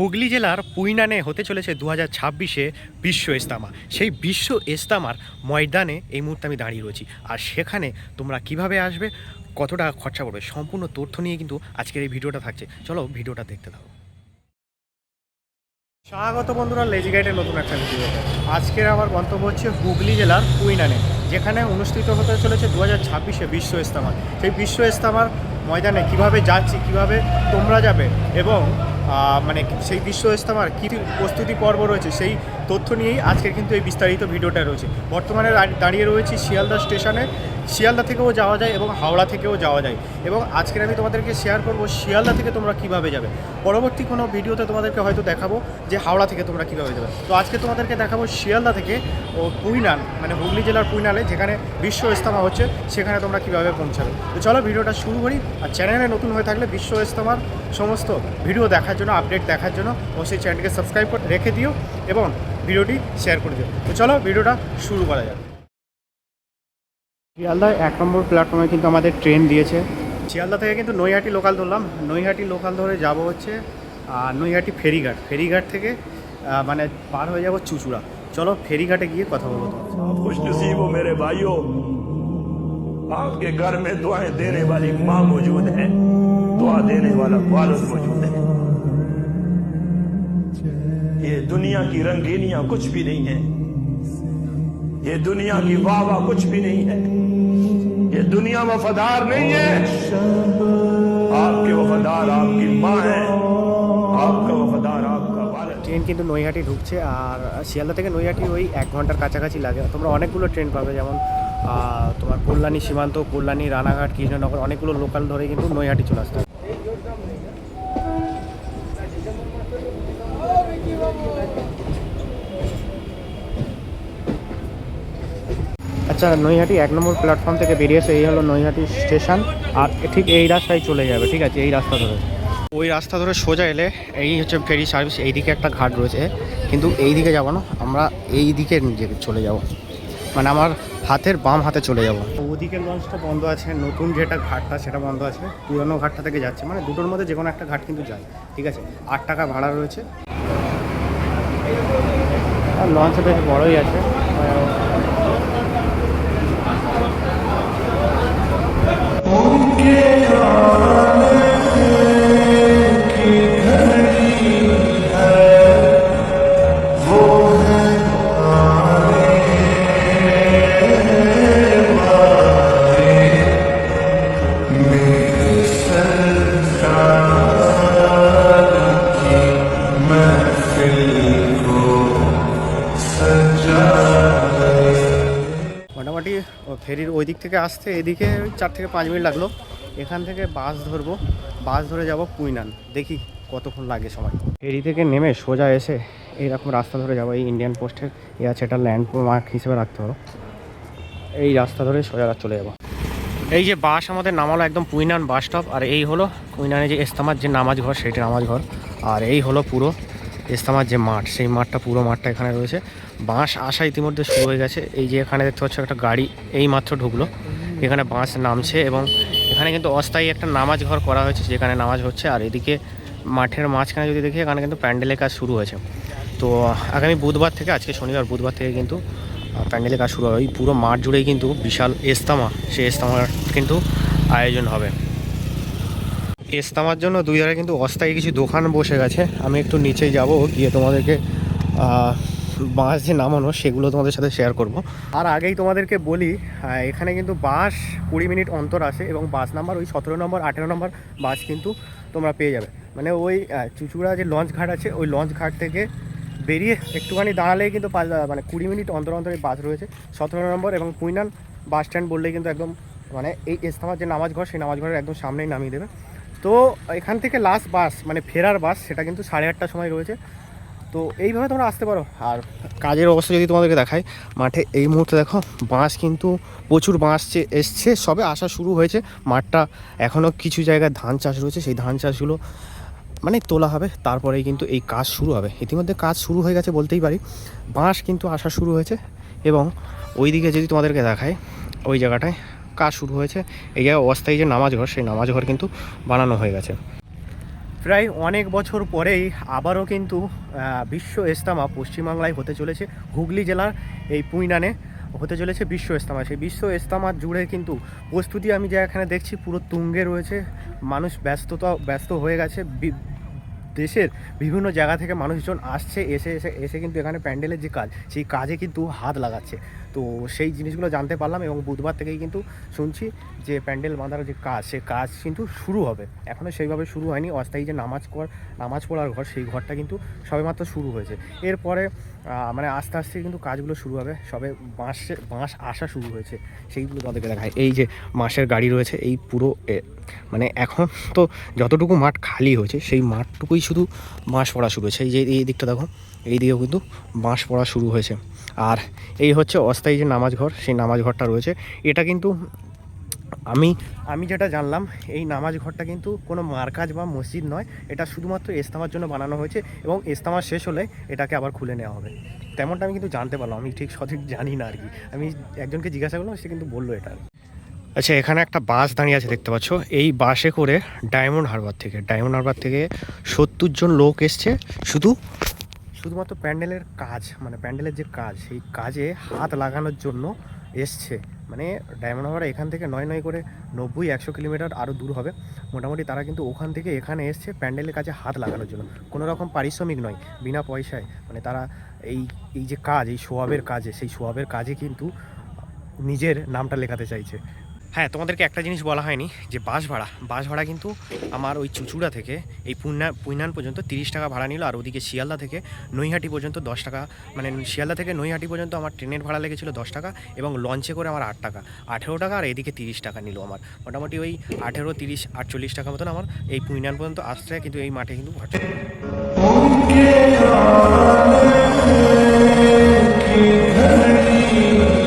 হুগলি জেলার পুইনানে হতে চলেছে দু হাজার ছাব্বিশে বিশ্ব ইস্তামা সেই বিশ্ব ইস্তামার ময়দানে এই মুহূর্তে আমি দাঁড়িয়ে রয়েছি। আর সেখানে তোমরা কীভাবে আসবে কত টাকা খরচা করবে সম্পূর্ণ তথ্য নিয়ে কিন্তু আজকের এই ভিডিওটা থাকছে। চলো ভিডিওটা দেখতে থাকো। স্বাগত বন্ধুরা লেজি গাইডের নতুন একটা ভিডিও আজকের আমার গন্তব্য হচ্ছে হুগলি জেলার কুইনানে যেখানে অনুষ্ঠিত হতে চলেছে দু হাজার ছাব্বিশে বিশ্ব ইস্তামা সেই বিশ্ব ইস্তামার ময়দানে কীভাবে যাচ্ছি, কীভাবে তোমরা যাবে এবং মানে সেই বিশ্ব ইস্তামার কী প্রস্তুতি পর্ব রয়েছে, সেই তথ্য নিয়েই আজকের কিন্তু এই বিস্তারিত ভিডিওটা রয়েছে। বর্তমানে দাঁড়িয়ে রয়েছি শিয়ালদা স্টেশনে। শিয়ালদা থেকেও যাওয়া যায় এবং হাওড়া থেকেও যাওয়া যায়। এবং আজকের আমি তোমাদেরকে শেয়ার করব শিয়ালদা থেকে তোমরা কীভাবে যাবে। পরবর্তী কোনো ভিডিওতে তোমাদেরকে হয়তো দেখাবো যে হাওড়া থেকে তোমরা কীভাবে যাবে। তো আজকে তোমাদেরকে দেখাবো শিয়ালদা থেকে, ও পুইনান মানে হুগলি জেলার পুইনালে যেখানে বিশ্ব ইস্তামা হচ্ছে, সেখানে তোমরা কীভাবে পৌঁছাবে। তো চলো ভিডিওটা শুরু করি। আর চ্যানেলে নতুন হয়ে থাকলে বিশ্ব ইস্তামার সমস্ত ভিডিও দেখার জন্য আপডেট দেখার জন্য অবশ্যই চ্যানেলকে সাবস্ক্রাইব করে রেখে দিও এবং ভিডিওটি শেয়ার করে দিও। তো চলো ভিডিওটা শুরু করা যাক। শিয়ালদা এক নম্বর প্ল্যাটফর্মে কিন্তু আমাদের ট্রেন দিয়েছে শিয়ালদা থেকে কিন্তু নৈহাটি লোকাল ধরলাম নৈহাটি লোকাল ধরে যাব হচ্ছে আহ, নৈহাটি ফেরিঘাট ফেরিঘাট থেকে আহ, মানে পার হয়ে যাব চুচুড়া চলো ফেরিঘাটে গিয়ে কথা বলবো তোমার आप खुश नसीब हो मेरे भाइयों आपके घर में दुआएं देने वाली माँ मौजूद है दुआ देने वाला वालद मौजूद है ये दुनिया की रंगीनियां कुछ भी नहीं है ये दुनिया की वाह वाह कुछ भी नहीं है ये दुनिया वफादार नहीं है आपके वफादार आपकी माँ है आपका वफादार आपका वालद ট্রেন কিন্তু নৈহাটি ঢুকছে আর শিয়ালদা থেকে নৈহাটি ওই এক ঘন্টার কাছাকাছি লাগে তোমরা অনেকগুলো ট্রেন পাবে যেমন আহ, তোমার কল্যাণী সীমান্ত কল্যাণী রানাঘাট কৃষ্ণনগর অনেকগুলো লোকাল ধরে কিন্তু নৈহাটি চলে আসতে আচ্ছা নৈহাটি এক নম্বর প্ল্যাটফর্ম থেকে বেরিয়েছে এই হলো নৈহাটি স্টেশন আর ঠিক এই রাস্তায় চলে যাবে ঠিক আছে? এই রাস্তা ধরে। ওই রাস্তা ধরে সোজা এলে এই হচ্ছে ফেরি সার্ভিস এইদিকে একটা ঘাট রয়েছে। কিন্তু এই দিকে যাব না আমরা এই দিকে নিজে চলে যাব। মানে আমার হাতের বাম হাতে চলে যাব। ওদিকে লঞ্চটা বন্ধ আছে নতুন যেটা ঘাটটা সেটা বন্ধ আছে। পুরনো ঘাটটা থেকে যাচ্ছে মানে দুটোর মধ্যে যে কোনো একটা ঘাট কিন্তু যায় ঠিক আছে? আট টাকা ভাড়া রয়েছে। আর লঞ্চটা বেশ বড়ই আছে। মোটামুটি ও ফেরির ওই দিক থেকে আসতে এদিকে ওই চার থেকে পাঁচ মিনিট লাগল এখান থেকে বাস ধরবো। বাস ধরে যাব কুইনান। দেখি কতক্ষণ লাগে সময় ফেরি থেকে নেমে সোজা এসে এইরকম রাস্তা ধরে যাব। এই ইন্ডিয়ান পোস্টের এ আছে এটা ল্যান্ডমার্ক হিসেবে রাখতে হবে এই রাস্তা ধরে সোজা চলে যাব। এই যে বাস আমাদের নামালো একদম কুইনান বাস স্টপ আর এই হলো কুইনানে যে ইস্তামার যে নামাজ ঘর, সেইটা নামাজ ঘর। আর এই হলো পুরো ইস্তামার যে মাঠ, সেই মাঠটা, পুরো মাঠটা এখানে রয়েছে। বাঁশ আসা ইতিমধ্যে শুরু হয়ে গেছে। এই যে এখানে দেখতে পাচ্ছ একটা গাড়ি, এই মাত্র ঢুকলো। এখানে বাঁশ নামছে এবং এখানে কিন্তু অস্থায়ী একটা নামাজ ঘর করা হয়েছে যেখানে নামাজ হচ্ছে। আর এদিকে মাঠের মাঝখানে যদি দেখি, এখানে কিন্তু প্যান্ডেলের কাজ শুরু হয়েছে। তো আগামী বুধবার থেকে, আজকে শনিবার বুধবার থেকে কিন্তু প্যান্ডেলের কাজ শুরু হবে। এই পুরো মাঠ জুড়েই কিন্তু বিশাল এস্তামা সেই ইস্তামার কিন্তু আয়োজন হবে। এস্তামার জন্য দুই ধারে কিন্তু অস্থায়ী কিছু দোকান বসে গেছে। আমি একটু নিচে যাব, গিয়ে তোমাদেরকে বাস যে নামানো সেগুলো তোমাদের সাথে শেয়ার করব। আর আগেই তোমাদেরকে বলি এখানে কিন্তু বাস কুড়ি মিনিট অন্তর আসে এবং বাস নাম্বার ওই সতেরো নম্বর, আঠেরো নম্বর বাস কিন্তু তোমরা পেয়ে যাবে। মানে ওই চুচুড়া যে লঞ্চ ঘাট আছে, ওই লঞ্চ ঘাট থেকে বেরিয়ে একটুখানি দাঁড়ালেই কিন্তু মানে কুড়ি মিনিট অন্তর অন্তর বাস রয়েছে। সতেরো নম্বর এবং কুইনান বাস স্ট্যান্ড বললেই কিন্তু একদম মানে এই ইস্তামার যে নামাজ ঘর, সেই নামাজ ঘরের একদম সামনেই নামিয়ে দেবে। তো এখান থেকে লাস্ট বাস মানে ফেরার বাস, সেটা কিন্তু সাড়ে আটটার সময় রয়েছে। তো এইভাবে তোমরা আসতে পারো। আর কাজের অবস্থা যদি তোমাদেরকে দেখাই, মাঠে এই মুহূর্তে দেখো, বাঁশ কিন্তু প্রচুর বাঁশছে এসছে, সবে আসা শুরু হয়েছে। মাঠটা এখনও কিছু জায়গায় ধান চাষ রয়েছে, সেই ধান চাষগুলো মানে তোলা হবে, তারপরেই কিন্তু এই কাজ শুরু হবে। ইতিমধ্যে কাজ শুরু হয়ে গেছে বলতেই পারি। বাঁশ কিন্তু আসা শুরু হয়েছে এবং ওই দিকে যদি তোমাদেরকে দেখায় ওই জায়গাটায় কাজ শুরু হয়েছে। এই জায়গায় অস্থায়ী যে নামাজ ঘর সেই নামাজ ঘর কিন্তু বানানো হয়ে গেছে। প্রায় অনেক বছর পরেই আবারও কিন্তু বিশ্ব ইস্তামা পশ্চিমবাংলায় হতে চলেছে। হুগলি জেলার এই পুইনানে হতে চলেছে বিশ্ব ইস্তামা সেই বিশ্ব ইস্তামা জুড়ে কিন্তু প্রস্তুতি আমি যা এখানে দেখছি পুরো তুঙ্গে রয়েছে। মানুষ ব্যস্ততা, ব্যস্ত হয়ে গেছে। দেশের বিভিন্ন জায়গা থেকে মানুষজন আসছে, এসে এসে এসে কিন্তু এখানে প্যান্ডেলের যে কাজ, সেই কাজে কিন্তু হাত লাগাচ্ছে। তো সেই জিনিসগুলো জানতে পারলাম এবং বুধবার থেকেই কিন্তু শুনছি যে প্যান্ডেল বাঁধার যে কাজ, সে কাজ কিন্তু শুরু হবে। এখনও সেইভাবে শুরু হয়নি। অস্থায়ী যে নামাজ পড়, নামাজ পড়ার ঘর, সেই ঘরটা কিন্তু সবেমাত্র শুরু হয়েছে। এরপরে মানে আস্তে আস্তে কিন্তু কাজগুলো শুরু হবে। সবে বাঁশে বাঁশ আসা শুরু হয়েছে। সেইগুলো তাদেরকে দেখায় এই যে মাসের গাড়ি রয়েছে, এই পুরো মানে এখন তো যতটুকু মাঠ খালি হয়েছে, সেই মাঠটুকুই শুধু বাঁশ পড়া শুরু হয়েছে। এই যে, এই দিকটা দেখো। এই দিকেও কিন্তু বাঁশ পড়া শুরু হয়েছে। আর এই হচ্ছে অস্থায়ী যে নামাজ ঘর, সেই নামাজ ঘরটা রয়েছে। এটা কিন্তু আমি আমি যেটা জানলাম, এই নামাজ ঘরটা কিন্তু কোনো মার্কাজ বা মসজিদ নয়। এটা শুধুমাত্র ইস্তামার জন্য বানানো হয়েছে এবং ইস্তামা শেষ হলে এটাকে আবার খুলে নেওয়া হবে। তেমনটা আমি কিন্তু জানতে পারলাম, আমি ঠিক সঠিক জানি না আর কি। আমি একজনকে জিজ্ঞাসা করলাম, সে কিন্তু বলল এটা আচ্ছা এখানে একটা বাস দাঁড়িয়ে আছে দেখতে পাচ্ছ। এই বাসে করে ডায়মন্ড হারবার থেকে, ডায়মন্ড হারবার থেকে সত্তর জন লোক এসছে। শুধু শুধুমাত্র প্যান্ডেলের কাজ মানে প্যান্ডেলের যে কাজ, সেই কাজে হাত লাগানোর জন্য এসছে। মানে ডায়মন্ড হারবার এখান থেকে নয় নয় করে নব্বই, একশো কিলোমিটার আরও দূর হবে। মোটামুটি তারা কিন্তু ওখান থেকে এখানে এসছে প্যান্ডেলের কাছে হাত লাগানোর জন্য। কোনো রকম পারিশ্রমিক নয়, বিনা পয়সায়। মানে তারা এই এই যে কাজ, এই সোয়াবের কাজে, সেই সোয়াবের কাজে কিন্তু নিজের নামটা লেখাতে চাইছে। হ্যাঁ তোমাদেরকে একটা জিনিস বলা হয়নি, যে বাস ভাড়া বাস ভাড়া কিন্তু আমার ওই চুচুড়া থেকে, এই পুনা পুইনান পর্যন্ত তিরিশ টাকা ভাড়া নিল, আর ওদিকে শিয়ালদা থেকে নৈহাটি পর্যন্ত দশ টাকা মানে শিয়ালদা থেকে নৈহাটি পর্যন্ত আমার ট্রেনের ভাড়া লেগেছিল দশ টাকা, এবং লঞ্চে করে আমার আট টাকা, আঠেরো টাকা, আর এদিকে তিরিশ টাকা নিল আমার মোটামুটি ওই আঠেরো, তিরিশ, আটচল্লিশ টাকা মতন আমার এই পুইনান পর্যন্ত আসতে কিন্তু এই মাঠে কিন্তু ঘটে Thank you.